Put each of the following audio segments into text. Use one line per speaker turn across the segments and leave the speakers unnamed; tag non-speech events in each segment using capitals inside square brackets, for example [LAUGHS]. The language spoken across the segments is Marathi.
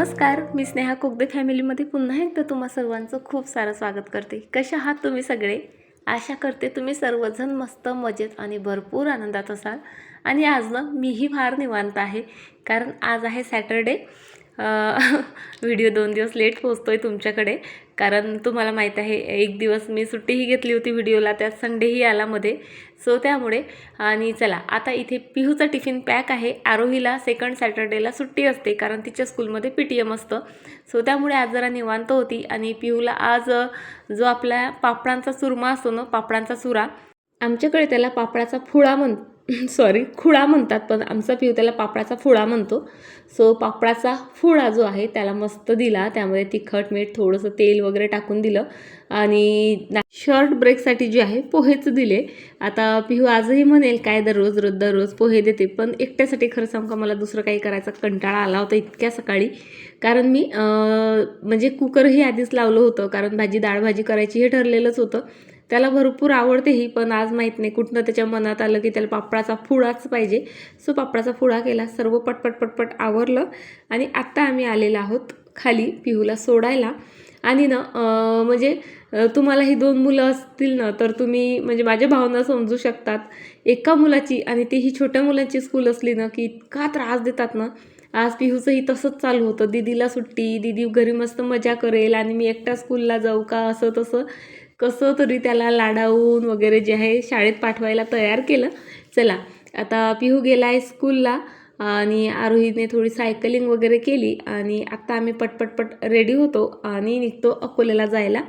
नमस्कार मी स्नेहा कोगदे फॅमिलीमध्ये पुन्हा एकदा तुम्हा सर्वांचं खूप सारं स्वागत करते. कशा आहात तुम्ही सगळे? आशा करते तुम्ही सर्वजण मस्त मजेत आणि भरपूर आनंदात असाल. आणि आज ना मीही फार निवांत आहे. कारण आज आहे सॅटरडे. [LAUGHS] व्हिडिओ दोन दिवस लेट पोचतो आहे तुमच्याकडे. कारण तुम्हाला माहीत आहे एक दिवस मी सुट्टीही घेतली होती व्हिडिओला त्यात संडेही आला मध्ये. सो त्यामुळे आणि चला आता इथे पिहूचा टिफिन पॅक आहे. आरोहीला सेकंड सॅटर्डेला सुट्टी असते कारण तिच्या स्कूलमध्ये पी टी एम असतं. सो त्यामुळे आज जरा निवांत होती आणि पिहूला आज जो आपला पापडांचा चुरमा असतो ना पापडांचा चुरा आमच्याकडे त्याला पापडाचा फुळा म्हण [LAUGHS] सॉरी खुळा म्हणतात पण आमचा पिऊ त्याला पापडाचा फुळा म्हणतो. सो पापडाचा फुळा जो आहे त्याला मस्त दिला. त्यामध्ये तिखट मीठ थोडंसं तेल वगैरे टाकून दिलं. आणि शर्ट शॉर्ट ब्रेकसाठी जे आहे पोहेच दिले. आता पिहू आजही म्हणेल काय दररोज रोज दररोज पोहे देते. पण एकट्यासाठी खरं सांग का मला दुसरं काही करायचा कंटाळा आला होता इतक्या सकाळी. कारण मी म्हणजे कुकरही आधीच लावलं होतं. कारण भाजी डाळ भाजी करायची हे ठरलेलंच होतं. त्याला भरपूर आवडतेही पण आज माहीत नाही. कुठनं त्याच्या मनात आलं की त्याला पापडाचा फुडाच पाहिजे. सो पापडाचा फुडा केला. सर्व पटपट पटपट आवरलं आणि आत्ता आम्ही आलेलो आहोत खाली पिहूला सोडायला. आणि ना म्हणजे तुम्हाला ही दोन मुलं असतील ना तर तुम्ही म्हणजे माझ्या भावना समजू शकतात. एका मुलाची आणि तीही छोट्या मुलांची स्कूल असली ना की इतका त्रास देतात ना. आज पिहूचंही तसंच चालू होतं. दीदीला सुट्टी दीदी घरी मस्त मजा करेल आणि मी एकटा स्कूलला जाऊ का असं तसं कसं तरी त्याला लाडावून वगैरे जे आहे शाळेत पाठवायला तयार केलं. चला आता पिहू गेला आहे स्कूलला आणि आरोहीने थोडी सायकलिंग वगैरे केली आणि आत्ता आम्ही पटपटपट रेडी होतो आणि निघतो अकोल्याला जायला.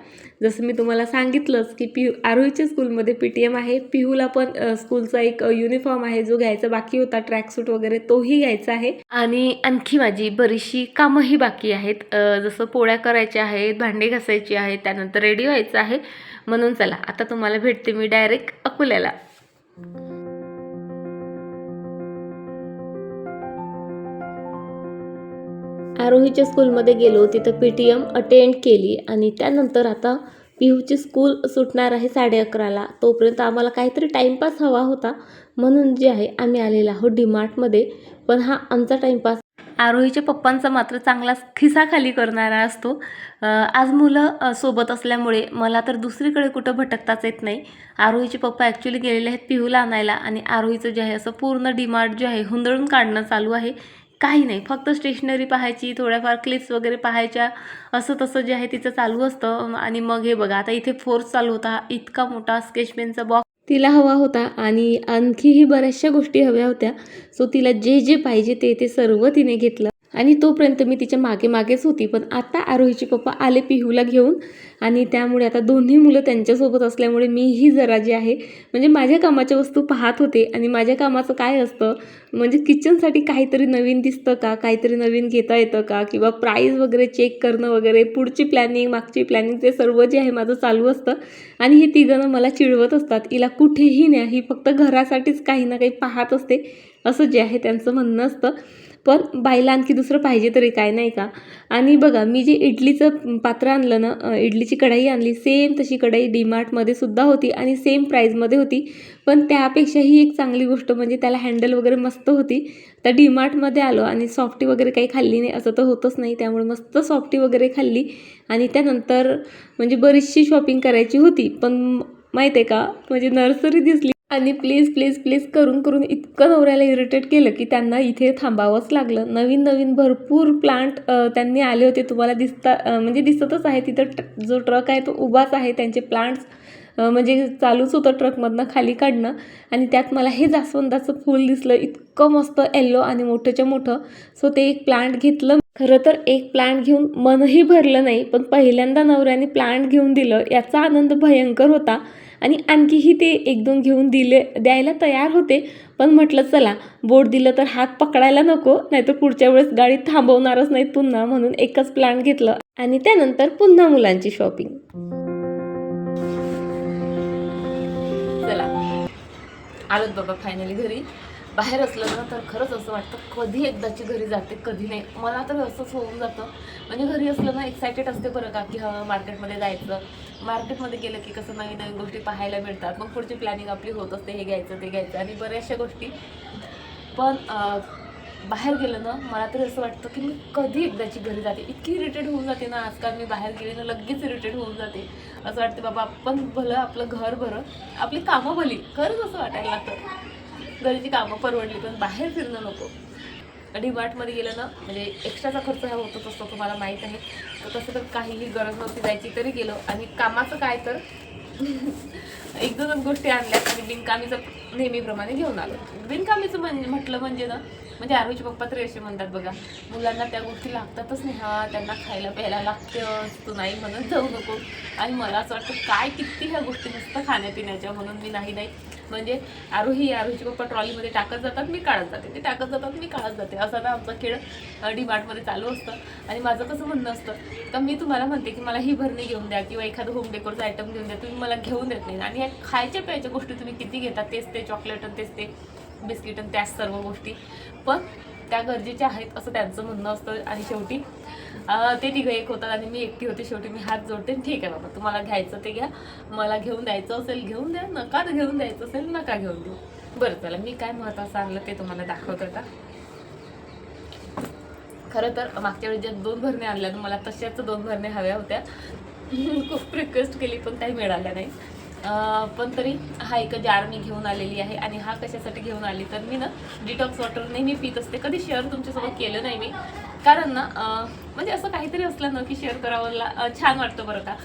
जसं मी तुम्हाला सांगितलंच की पिहू आरोहीच्या स्कूलमध्ये पी टी एम आहे. पिहूला पण स्कूलचा एक युनिफॉर्म आहे जो घ्यायचा बाकी होता ट्रॅकसूट वगैरे तोही घ्यायचा आहे. आणि आणखी माझी बरीचशी कामंही बाकी आहेत. जसं पोळ्या करायच्या आहेत भांडे घासायची आहेत त्यानंतर रेडी व्हायचं आहे. म्हणून चला आता तुम्हाला भेटते मी डायरेक्ट अकोल्याला. आरोहीच्या स्कूलमध्ये गेलो. तिथं पी टी एम अटेंड केली आणि त्यानंतर आता पिहूची स्कूल सुटणार आहे साडे अकराला तोपर्यंत आम्हाला काहीतरी टाईमपास हवा होता. म्हणून जे आहे आम्ही आलेलो आहोत डीमार्टमध्ये. पण हा आमचा टाईमपास आरोहीच्या पप्पांचा मात्र चांगला खिसा खाली करणारा असतो. आज मुलं सोबत असल्यामुळे मला तर दुसरीकडे कुठं भटकताच येत नाही. आरोहीचे पप्पा ॲक्च्युली गेलेले आहेत पिहूला आणायला आणि आरोहीचं जे आहे असं पूर्ण डिमार्ट जे आहे हुंदळून काढणं चालू आहे. काही नाही. फक्त स्टेशनरी पाहायची थोड्याफार क्लिप्स वगैरे पाहायच्या असं तसं जे आहे तिचं चालू असतं. आणि मग हे बघा आता इथे फोर्स चालू होता. इतका मोठा स्केच पेनचा बॉक्स तिला हवा होता. आणि आणखीही बऱ्याचशा गोष्टी हव्या होत्या. सो तिला जे जे पाहिजे ते ते सर्व तिने घेतलं. आणि तोपर्यंत मी तिच्यामागे मागेच होती. पण आता आरोहीचे पप्पा आले पिहूला घेऊन. आणि त्यामुळे आता दोन्ही मुलं त्यांच्यासोबत असल्यामुळे मीही जरा जे आहे म्हणजे माझ्या कामाच्या वस्तू पाहत होते आणि माझ्या कामाचं काय असतं म्हणजे किचनसाठी काहीतरी नवीन दिसतं का? काहीतरी नवीन घेता येतं का? किंवा प्राईज वगैरे चेक करणं वगैरे पुढची प्लॅनिंग मागची प्लॅनिंग ते सर्व जे आहे माझं चालू असतं. आणि हे तिघं मला चिडवत असतात हिला कुठेही नाही ही फक्त घरासाठीच काही ना काही पाहत असते. असं जे आहे त्यांचं म्हणणं असतं. पण बाईला आणखी दुसरं पाहिजे तरी काय नाही का? आणि बघा मी जे इडलीचं पात्र आणलं ना इडलीची कढाई आणली सेम तशी कढाई डीमार्टमध्ये सुद्धा होती आणि सेम प्राईजमध्ये होती. पण त्यापेक्षाही एक चांगली गोष्ट म्हणजे त्याला हँडल वगैरे मस्त होती. तर डीमार्टमध्ये आलो आणि सॉफ्टी वगैरे काही खाल्ली नाही असं तर होतच नाही. त्यामुळे मस्त सॉफ्टी वगैरे खाल्ली आणि त्यानंतर म्हणजे बरीचशी शॉपिंग करायची होती. पण माहीत आहे का? म्हणजे नर्सरी दिसली आणि प्लीज प्लीज प्लीज करून करून इतकं नवऱ्याला इरिटेट केलं की त्यांना इथे थांबावंच लागलं. नवीन नवीन भरपूर प्लांट त्यांनी आले होते. तुम्हाला दिसता म्हणजे दिसतच आहे. तिथं जो ट्रक आहे तो उभाच आहे. त्यांचे प्लांट्स म्हणजे चालूच होतं ट्रकमधनं खाली काढणं. आणि त्यात मला हे जास्वंदाचं फूल दिसलं. इतकं मस्त येल्लो आणि मोठंच्या मोठं. सो ते एक प्लांट घेतलं. खरं तर एक प्लांट घेऊन मनही भरलं नाही. पण पहिल्यांदा नवऱ्याने प्लांट घेऊन दिलं. याचा आनंद भयंकर होता. आणि आणखीही ते एक दोन घेऊन दिले द्यायला तयार होते. पण म्हटलं चला बोट दिलं तर हात पकडायला नको नाहीतर पुढच्या वेळेस गाडी थांबवणारच नाहीत पुन्हा म्हणून एकच प्लॅन घेतलं. आणि त्यानंतर पुन्हा मुलांची शॉपिंग. चला. आलोत बाबा फायनली घरी. बाहेर असलं ना तर खरंच असं वाटतं कधी एकदाची घरी जाते कधी नाही. मला तर असंच होऊन जातं. म्हणजे घरी असलं ना एक्सायटेड असते बरं का की हा मार्केटमध्ये जायचं. मार्केटमध्ये गेलं की कसं नवीन नवीन गोष्टी पाहायला मिळतात. मग पुढची प्लॅनिंग आपली होत असते हे घ्यायचं ते घ्यायचं आणि बऱ्याचशा गोष्टी. पण बाहेर गेलं ना मला तरी असं वाटतं की मी कधी एकदाची घरी जाते. इतकी इरिटेट होऊन जाते ना आजकाल मी बाहेर गेले ना लगेच इरिटेट होऊन जाते. असं वाटते बाबा आपण भलं आपलं घर भरं. आपली कामं भली. खरंच असं वाटायला लागतं. घरची कामं परवडली पण बाहेर फिरणं नको. डीमार्टमध्ये गेलं ना म्हणजे एक्स्ट्राचा खर्च हा होतच असतो तुम्हाला माहीत आहे. तर तसं तर काहीही गरज नव्हती जायची तरी गेलो. आणि कामाचं काय तर? [LAUGHS] एक दोनच गोष्टी आणल्या आणि बिनकामीचं नेहमीप्रमाणे घेऊन आलो. बिनकामीचं म्हणजे म्हटलं म्हणजे ना म्हणजे आरोग्य पप्पा तरी असे म्हणतात बघा मुलांना त्या गोष्टी लागतातच नाही हा त्यांना खायला प्यायला लागतेच तू नाही म्हणत जाऊ नको. आणि मला असं वाटतं काय किती ह्या गोष्टी नुसतं खाण्यापिण्याच्या म्हणून मी नाही नाही. म्हणजे आरोही आरोहीचे पप्पा ट्रॉलीमध्ये टाकत जातात मी काढत जाते. ते टाकत जातात मी काढत जाते. असा ना आमचा खेळ डीमार्टमध्ये चालू असतं. आणि माझं कसं म्हणणं असतं तर मी तुम्हाला म्हणते की मला ही भरणी घेऊन द्या किंवा एखादं होम डेकोरचं आयटम घेऊन द्या. तुम्ही मला घेऊन देत नाही. आणि खायच्या प्यायच्या गोष्टी तुम्ही किती घेता तेच ते चॉकलेट आणि तेच ते बिस्किट आणि त्याच सर्व गोष्टी. पण त्या गरजेच्या आहेत असं त्यांचं म्हणणं असतं. आणि शेवटी ते तिघं एक होतात आणि मी एकटी होते शेवटी मी हात जोडते. ठीक आहे बाबा तुम्हाला घ्यायचं ते घ्या. मला घेऊन द्यायचं असेल घेऊन द्या. नका घेऊन द्यायचं असेल नका घेऊन देऊ. बरं चला मी काय महत्त्वाचं आणलं ते तुम्हाला दाखवत आता. खरं तर मागच्या वेळी ज्या दोन भरणे आणल्या मला तशाच दोन भरणे हव्या होत्या. [LAUGHS] खूप रिक्वेस्ट केली पण काही मिळाल्या नाही. पण तरी हा एक जार मी घेऊन आलेली आहे आणि हा कशासाठी घेऊन आली तर मी ना डिटॉक्स वॉटर नेहमी पित असते. कधी शेअर तुमच्यासोबत केलं नाही मी. कारण ना म्हणजे असं काहीतरी असलं ना की शेअर करावं ला छान वाटतं बरं का.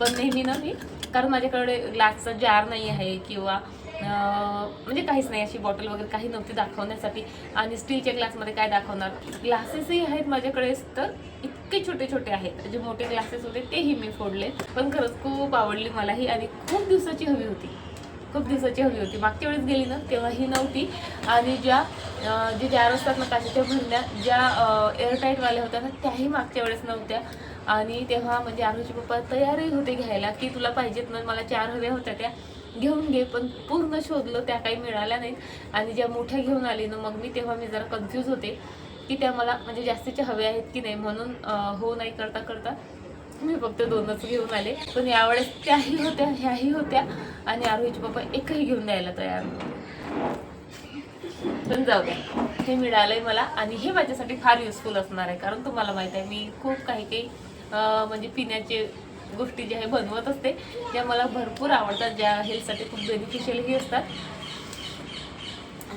पण नेहमी ना मी कारण माझ्याकडे ग्लासचा जार नाही आहे किंवा म्हणजे काहीच नाही अशी बॉटल वगैरे काही नव्हती दाखवण्यासाठी. आणि स्टीलच्या ग्लासमध्ये काय दाखवणार? ग्लासेसही आहेत माझ्याकडे तर इतके छोटे छोटे आहेत. जे मोठे ग्लासेस होते तेही मी फोडले. पण खरंच खूप आवडली मलाही आणि खूप दिवसाची हवी होती. खूप दिवसाची हवी होती. मागच्या वेळेस गेली ना तेव्हा ही नव्हती. आणि ज्या जे जार असतात ना काचेच्या भरण्या ज्या एअरटाईटवाल्या होत्या ना त्याही मागच्या वेळेस नव्हत्या. आणि तेव्हा म्हणजे आरुची पप्पा तयारही होते घ्यायला की तुला पाहिजेत ना मला चार हव्या होत्या त्या घेऊन घे. पण पूर्ण शोधलं त्या काही मिळाल्या नाहीत. आणि ज्या मोठ्या घेऊन आली ना मग मी तेव्हा मी जरा कन्फ्यूज होते की त्या मला म्हणजे जास्तीच्या हव्या आहेत की नाही म्हणून हो नाही करता करता मी फक्त दोनच घेऊन आले. पण यावेळेस त्याही होत्या ह्याही होत्या आणि आरोहीचे पप्पा एकही घेऊन द्यायला तयार पण जाऊ द्या. हे मिळालंय मला आणि हे माझ्यासाठी फार युजफुल असणार आहे. कारण तुम्हाला माहीत आहे मी खूप काही काही म्हणजे पिण्याचे गोष्टी ज्या आहे बनवत असते ज्या मला भरपूर आवडतात. ज्या हेल्थसाठी खूप बेनिफिशियलही असतात.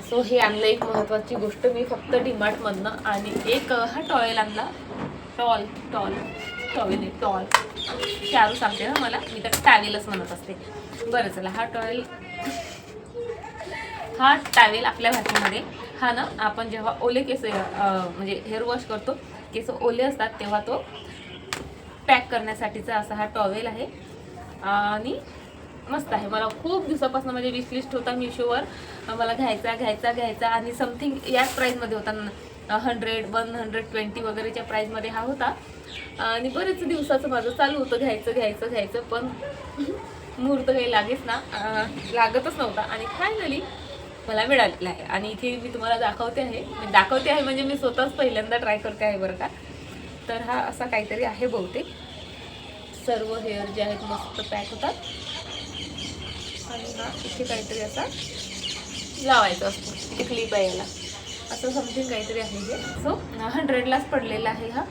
सो हे आणलं एक महत्त्वाची गोष्ट. मी फक्त डीमार्टमधनं आणि एक हा टॉयल आणला. Tall tall towel tall. Charu सांगते ना मला. मी तर टॅवेलच म्हणत असते. बरं चला हा टॉयल हा टॅवेल आपल्या भाषेमध्ये हा ना आपण जेव्हा ओले केस म्हणजे हेअर वॉश करतो केस ओले असतात तेव्हा तो पॅक करण्यासाठीचा असा हा टॉवेल आहे. आणि मस्त आहे. मला खूप दिवसापासून म्हणजे विश लिस्ट होता मिशोवर. मला घ्यायचा घ्यायचा घ्यायचा आणि समथिंग याच प्राईजमध्ये होता. हंड्रेड वन हंड्रेड ट्वेंटी वगैरेच्या प्राईजमध्ये हा होता. आणि बरेच दिवसाचं माझं चालू होतं घ्यायचं घ्यायचं घ्यायचं पण मुहूर्त काही लागेच ना लागतच नव्हता. आणि फायनली मला मिळालेलं आहे. आणि इथे मी तुम्हाला दाखवते आहे. दाखवते आहे म्हणजे मी स्वतःच पहिल्यांदा ट्राय करते आहे बरं का. तर हा असा काहीतरी आहे बहुतेक. सर्व हेअर जे आहेत मस्त पॅक होतात. आणि हा इथे काहीतरी असा लावायचा असतो. इथे क्लिप आहे याला. असं समथिंग काहीतरी आहे हे. सो हंड्रेडलाच पडलेला आहे हा.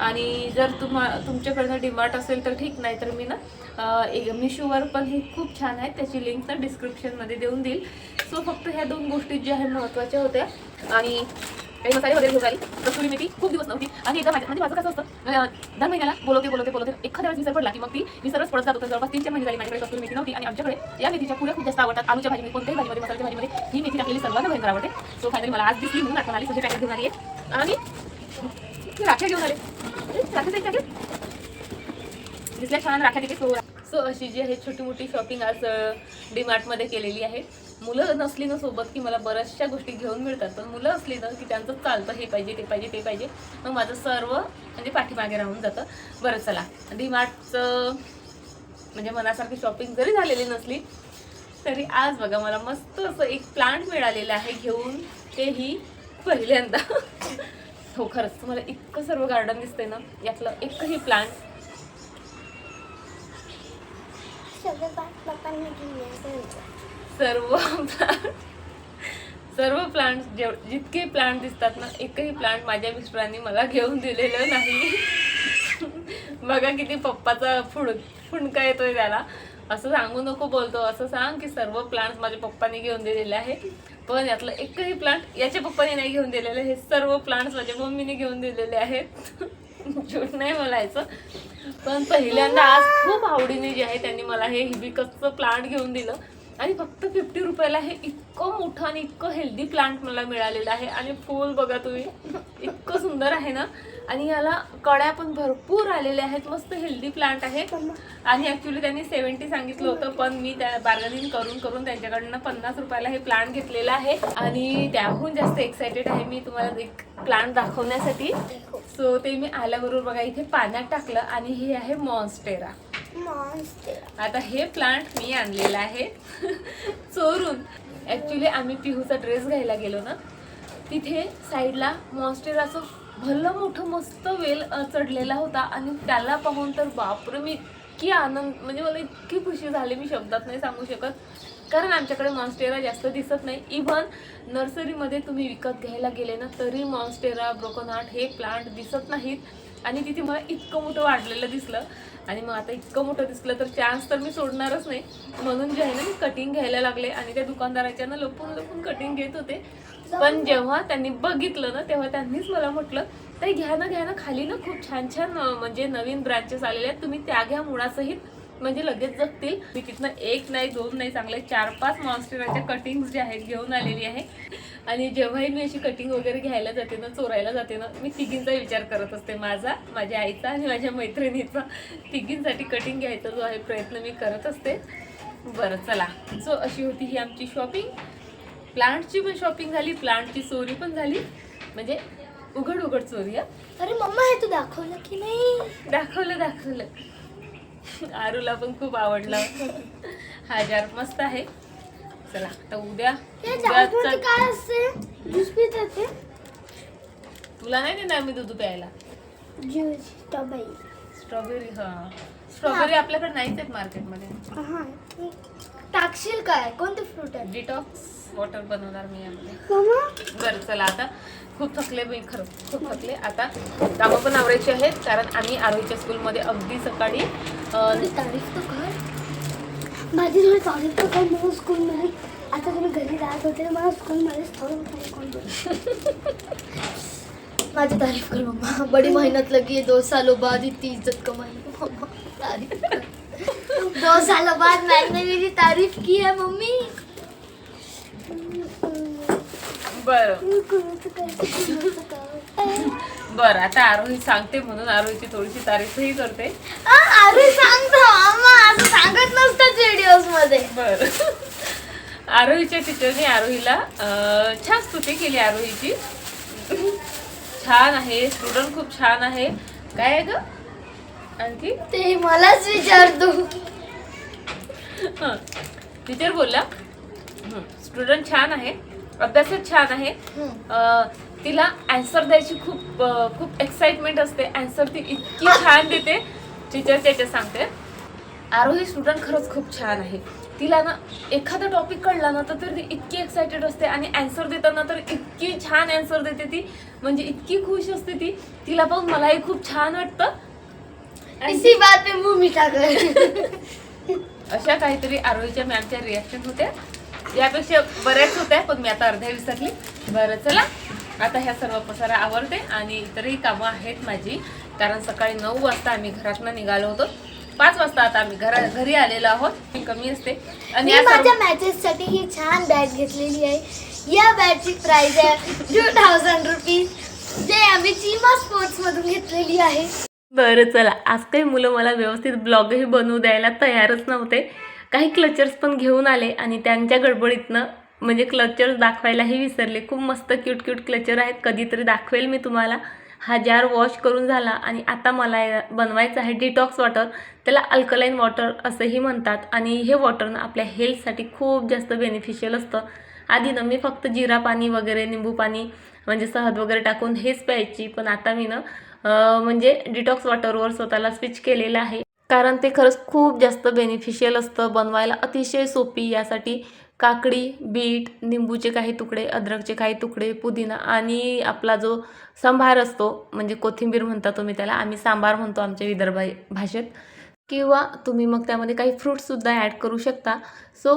आणि जर तुम्हा तुमच्याकडनं डिमार्ट असेल तर ठीक नाही तर मी ना एक मिशोवर पण हे खूप छान आहे. त्याची लिंक तर डिस्क्रिप्शनमध्ये देऊन देईल. सो फक्त ह्या दोन गोष्टी ज्या आहेत महत्त्वाच्या होत्या. आणि काही मसाले वगैरे घेऊन आली कस्तुरी मेथी खूप दिवस नव्हती. आणि एकदा माझ्या म्हणजे माझं कसं असतं दर महिन्याला बोलवते बोलवते बोलवते एखाद्या वेळेस विसर पडला की मग ती विसरच पडत जात. होतं जवळपास तीन चार महिने झाली माझ्याकडे कस्तुरी मेथी नव्हती आणि आमच्याकडे या मेथीच्या पुऱ्या खूप जास्त आवडतात. आलूच्या भाजीमध्ये कोणत्याही भाजीमध्ये मसाल्याच्या भाजीमध्ये ही मेथी टाकलेली सर्वांना भयंकर आवडते. सो फायनली मला आज दिसली म्हणून आठवण आली सगळी पॅकेट घेऊन आली आहे आणि राख्या घेऊन आले. राख्याचं एक पॅकेट दिसल्या छान राख्या तिथे सो सो अशी जी आहे छोटी मोठी शॉपिंग आज डीमार्टमध्ये केलेली आहे. मुलं नसली ना सोबत की मला बऱ्याचशा गोष्टी घेऊन मिळतात पण मुलं असली ना की त्यांचं चालतं हे पाहिजे ते पाहिजे ते पाहिजे. मग माझं सर्व म्हणजे पाठीमागे राहून जातं. बरं चला. डीमार्टचं म्हणजे मनासारखी शॉपिंग जरी झालेली नसली तरी आज बघा मला मस्त असं एक प्लांट मिळालेलं आहे घेऊन तेही पहिल्यांदा. [LAUGHS] हो खरंच. तुम्हाला इतकं सर्व गार्डन दिसतंय ना यातलं एकही प्लांट
सगळं बाप
सर्व सर्व प्लांट जेव जितके प्लांट दिसतात ना एकही प्लांट माझ्या मिस्टरांनी मला घेऊन दिलेलं नाही. बघा किती पप्पाचा फुड फुणका येतोय त्याला. असं सांगू नको बोलतो. असं सांग की सर्व प्लांट माझ्या पप्पाने घेऊन दिलेले आहे पण यातलं एकही प्लांट याच्या पप्पाने नाही घेऊन दिलेलं. हे सर्व प्लांट्स माझ्या मम्मीने घेऊन दिलेले आहेत. झूट नाही बोलायचं. पण पहिल्यांदा आज खूप आवडीने जे आहे त्यांनी मला हे हिबिकसचं प्लांट घेऊन दिलं. आणि फक्त फिफ्टी रुपयाला हे इतकं मोठं आणि इतकं हेल्दी प्लांट मला मिळालेलं आहे. आणि फूल बघा तुम्ही इतकं सुंदर आहे ना? आणि याला कड्या पण भरपूर आलेल्या आहेत. मस्त हेल्दी प्लांट आहे. आणि ॲक्च्युली त्यांनी सेवन्टी सांगितलं होतं पण मी त्या बार्गनिंग करून करून त्यांच्याकडनं पन्नास रुपयाला हे प्लांट घेतलेलं आहे. आणि त्याहून जास्त एक्सायटेड आहे मी तुम्हाला एक प्लांट दाखवण्यासाठी. सो ते मी आल्याबरोबर बघा इथे पाण्यात टाकलं आणि हे आहे मॉन्स्टेरा
मॉन्स्टर
आता हे प्लांट मी आणलेलं आहे. [LAUGHS] चोरून. ॲक्च्युली आम्ही पिहूचा ड्रेस घ्यायला गेलो ना तिथे साईडला मॉन्स्टेराचं भलं मोठं मस्त वेल चढलेला होता आणि त्याला पाहून तर बापरे मी इतकी आनंद म्हणजे मला इतकी खुशी झाली मी शब्दात नाही सांगू शकत. कारण आमच्याकडे मॉन्स्टेरा जास्त दिसत नाही. इव्हन नर्सरीमध्ये तुम्ही विकत घ्यायला गेले ना तरी मॉन्स्टेरा ब्रोकन हार्ट हे प्लांट दिसत नाहीत. आणि तिथे मला इतकं मोठं वाढलेलं दिसलं. आणि मग आता इतकं मोठं दिसलं तर चान्स तर मी सोडणारच नाही. म्हणून जे आहे ना मी कटिंग घ्यायला लागले. आणि त्या दुकानदाराच्या ना लपून लपून कटिंग घेत होते. पण जेव्हा त्यांनी बघितलं ना तेव्हा त्यांनीच मला म्हटलं ताई घ्या ना घ्या ना. खाली ना खूप छान छान म्हणजे नवीन ब्रँचेस आलेले आहेत. तुम्ही त्या घ्या मुळासहित. म्हणजे लगेच जगतील. मी तिथनं एक नाही दोन नाही चांगले चार पाच मॉन्स्टराच्या कटिंग्स जे आहेत घेऊन आलेली आहे. आणि जेव्हाही मी अशी कटिंग वगैरे घ्यायला जाते ना चोरायला जाते ना मी तिघींचा विचार करत असते. माझा माझ्या आईचा आणि माझ्या मैत्रिणीचा. तिघींसाठी कटिंग घ्यायचा जो आहे प्रयत्न मी करत असते. बरं चला. सो अशी होती ही आमची शॉपिंग प्लांटची पण शॉपिंग झाली प्लांटची चोरी पण झाली. म्हणजे उघड उघड चोरी
अरे मम्मा हे तू दाखवलं की नाही?
दाखवलं दाखवलं. आरूला पण खूप आवडलं. हा जार मस्त आहे. चला आता उद्या
काय असते? ज्यूस पित
तुला नाही देणार मी दूध प्यायला?
Juice strawberry.
स्ट्रॉबेरी हा. स्ट्रॉबेरी आपल्याकडे नाहीच आहेत मार्केटमध्ये.
हा. टाकशील काय? कोणते फ्रूट आहे?
डिटॉक्स वॉटर बनवणार मी यामध्ये.
मम्मा
बरं चला आता. खूप थकले मी खरं खूप थकले. आता कामं पण आवरायची आहेत कारण आम्ही आरोहीच्या स्कूलमध्ये अगदी सकाळी अं,
तारीफ तर कर. माझी थोडी तारीफ तर कर मला स्कूलमध्ये आता तुम्ही घरी राहत होते मला स्कूलमध्येच थोडं कोण माझी तारीफ कर मम्मा बड़ी मेहनत लगी है दो सालों बाद इतनी इज्जत कमाई. मम्मा तारीफ दो सालों बाद मैंने मेरी तारीफ की है मम्मी।
बरं. बरं आता आरोही सांगते म्हणून आरोहीची थोडीशी तारीफही करते.
अरे सांगतो. असं सांगत नसतात व्हिडिओजमध्ये.
बरं. आरोहीच्या टीचरने आरोहीला अं, छान स्तुती केली आरोहीची छान आहे स्टुडंट खूप छान आहे. काय आहे ग? आणखी?
ते मलाच विचारतो
टीचर बोलला स्टुडंट छान आहे अभ्यासात छान आहे. तिला अँसर द्यायची खूप खूप एक्साइटमेंट असते. अँसर ती इतकी छान देते. टीचर त्याच्या सांगते आरोही स्टुडंट खरंच खूप छान आहे. तिला ना एखादा टॉपिक कळला ना तर ती इतकी एक्साइटेड असते आणि अँसर देताना तर इतकी छान अँसर देते ती. म्हणजे इतकी खुश असते ती. तिला पाहून मलाही खूप छान वाटतं.
इसी बात पे मुंह मीठा कर
अशा काहीतरी आरोहीच्या मॅमच्या रिॲक्शन होत्या. यापेक्षा बऱ्याच होत्या पण मी आता अर्ध्या विसरली. बरं चला. आता ह्या सर्व पसारा आवडते आणि इतरही कामं आहेत माझी. कारण सकाळी नऊ वाजता आम्ही घरातनं निघालो होतो. पाच वाजता आता आम्ही घरा घरी आलेलो आहोत. ही कमी असते. आणि
मी माझ्या मॅचेस साठी ही छान बॅग घेतलेली आहे. या बॅगची प्राइस आहे टू थाउजंड रुपीज जे आम्ही चीमा स्पोर्ट्स मधून घेतलेली आहे.
बरं चला. आज काही मुलं मला व्यवस्थित ब्लॉगही बनवू द्यायला तयारच नव्हते. काही क्लचर्स पण घेऊन आले आणि त्यांच्या गडबडीतनं म्हणजे क्लचर्स दाखवायलाही विसरले. खूप मस्त क्यूट क्यूट क्लचर आहेत. कधीतरी दाखवेल मी तुम्हाला. हा जार वॉश करून झाला आणि आता मला बनवायचं आहे डिटॉक्स वॉटर त्याला अल्कलाईन वॉटर असंही म्हणतात आणि हे वॉटर ना आपल्या हेल्थसाठी खूप जास्त बेनिफिशियल असतं. आधी ना मी फक्त जिरा पाणी वगैरे निंबू पाणी म्हणजे सहद वगैरे टाकून हेच प्यायची पण आता मी ना म्हणजे डिटॉक्स वॉटरवर स्वतःला स्विच केलेलं आहे. कारण ते खरंच खूप जास्त बेनिफिशियल असतं. बनवायला अतिशय सोपी. यासाठी काकडी बीट निंबूचे काही तुकडे अद्रकचे काही तुकडे पुदिना आणि आपला जो सांभार असतो म्हणजे कोथिंबीर म्हणता तुम्ही त्याला आम्ही सांबार म्हणतो आमच्या विदर्भ भाषेत. किंवा तुम्ही मग त्यामध्ये काही फ्रूट्ससुद्धा ॲड करू शकता. सो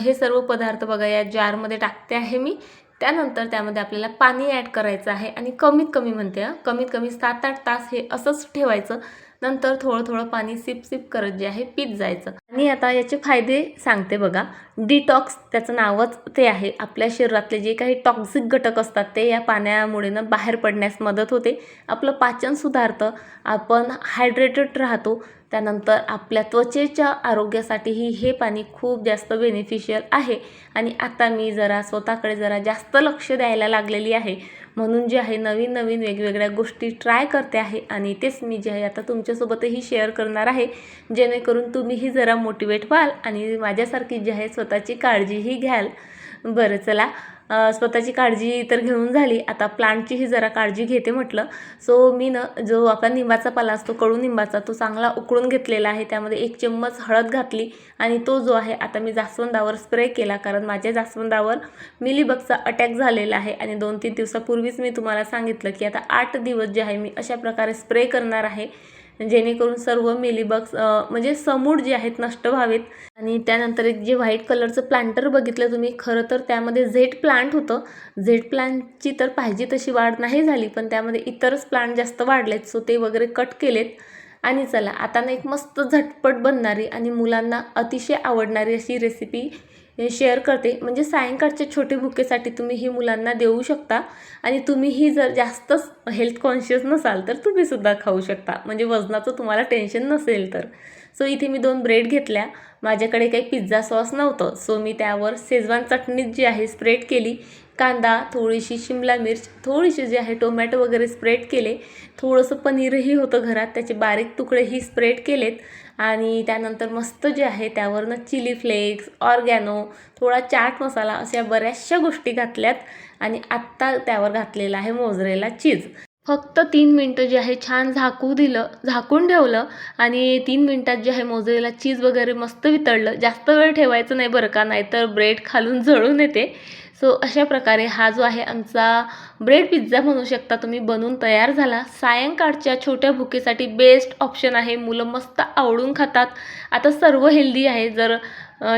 हे सर्व पदार्थ बघा या जारमध्ये टाकते आहे मी. त्यानंतर त्यामध्ये आपल्याला पाणी ॲड करायचं आहे आणि कमीत कमी म्हणते कमीत कमी सात आठ तास हे असंच ठेवायचं. नंतर थोडं थोडं पाणी सिप सिप करत जे आहे पीत जायचं. आणि आता याचे फायदे सांगते बघा. डिटॉक्स त्याचं नावच ते आहे. आपल्या शरीरातले जे काही टॉक्सिक घटक असतात ते या पाण्यामुळे ना बाहेर पडण्यास मदत होते. आपलं पाचन सुधारतं. आपण हायड्रेटेड राहतो. त्यानंतर आपल्या त्वचेच्या आरोग्यासाठीही हे पाणी खूप जास्त बेनिफिशियल आहे. आणि आता मी जरा स्वतःकडे जरा जास्त लक्ष द्यायला लागलेली आहे. म्हणून जे आहे नवीन नवीन वेगवेगळ्या गोष्टी ट्राय करते आहे आणि तेच मी जे आहे आता तुमच्यासोबतही शेअर करणार आहे. जेणेकरून तुम्हीही जरा मोटिवेट व्हाल आणि माझ्यासारखी जी आहे स्वतःची काळजीही घ्याल. बरं चला. स्वतःची काळजी तर घेऊन झाली. आता प्लांटचीही जरा काळजी घेते म्हटलं. सो मी न जो आपला निंबाचा पाला असतो कडुनिंबाचा तो चांगला उकळून घेतलेला आहे. त्यामध्ये एक चम्मच हळद घातली आणि तो जो आहे आता मी जास्वंदावर स्प्रे केला. कारण माझ्या जास्वंदावर मिलीबगचा अटॅक झालेला आहे आणि दोन तीन दिवसापूर्वीच मी तुम्हाला सांगितलं की आता आठ दिवस जे आहे मी अशा प्रकारे स्प्रे करणार आहे. जेणेकरून सर्व मिलीबग्स म्हणजे समूळ जे आहेत नष्ट व्हावेत. आणि त्यानंतर एक जे व्हाईट कलरचं प्लांटर बघितलं तुम्ही खरं तर त्यामध्ये झेड प्लांट होतं. झेड प्लांटची तर पाहिजे तशी वाढ नाही झाली पण त्यामध्ये इतरच प्लांट जास्त वाढलेत सो ते वगैरे कट केलेत. आणि चला आता ना एक मस्त झटपट बनणारी आणि मुलांना अतिशय आवडणारी अशी रेसिपी शेअर करते. म्हणजे सायंकाळच्या छोटे भुकेसाठी तुम्ही ही मुलांना देऊ शकता. आणि तुम्हीही जर जास्तच हेल्थ कॉन्शियस नसाल तर तुम्हीसुद्धा खाऊ शकता. म्हणजे वजनाचं तुम्हाला टेन्शन नसेल तर. सो इथे मी दोन ब्रेड घेतल्या. माझ्याकडे काही पिझ्झा सॉस नव्हतं सो मी त्यावर शेजवान चटणीच जी आहे स्प्रेड केली. कांदा थोडीशी शिमला मिर्च थोडीशी जे आहे टोमॅटो वगैरे स्प्रेड केले. थोडंसं पनीरही होतं घरात त्याचे बारीक तुकडेही स्प्रेड केलेत. आणि त्यानंतर मस्त जे आहे त्यावरनं चिली फ्लेक्स ऑर्गॅनो थोडा चाट मसाला अशा बऱ्याचशा गोष्टी घातल्यात. आणि आत्ता त्यावर घातलेला आहे मोजरेला चीज. फक्त तीन मिनटं जे आहे छान झाकू दिलं झाकून ठेवलं आणि तीन मिनटात जे आहे मोजरेला चीज वगैरे मस्त वितळलं. जास्त वेळ ठेवायचं नाही बरं का नाहीतर ब्रेड खालून जळून येते. सो अशा प्रकारे हा जो आहे आमचा ब्रेड पिझ्झा म्हणू शकता तुम्ही बनवून तयार झाला. सायंकाळच्या छोट्या भुकेसाठी बेस्ट ऑप्शन आहे. मुलं मस्त आवडून खातात. आता सर्व हेल्दी आहे. जर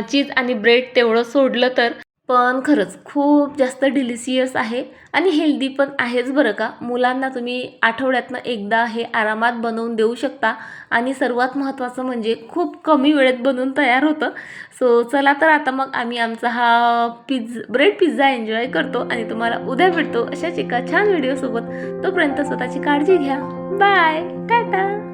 चीज आणि ब्रेड तेवढं सोडलं तर. पण खरंच खूप जास्त डिलिशियस आहे. आणि हेल्दी पण आहेच बरं का. मुलांना तुम्ही आठवड्यातनं एकदा हे आरामात बनवून देऊ शकता. आणि सर्वात महत्त्वाचं म्हणजे खूप कमी वेळेत बनवून तयार होतं. सो चला तर आता मग आम्ही आमचा हा पिझ्झ ब्रेड पिझ्झा एन्जॉय करतो आणि तुम्हाला उद्या भेटतो अशाच एका छान व्हिडिओसोबत तोपर्यंत स्वतःची काळजी घ्या. बाय टाटा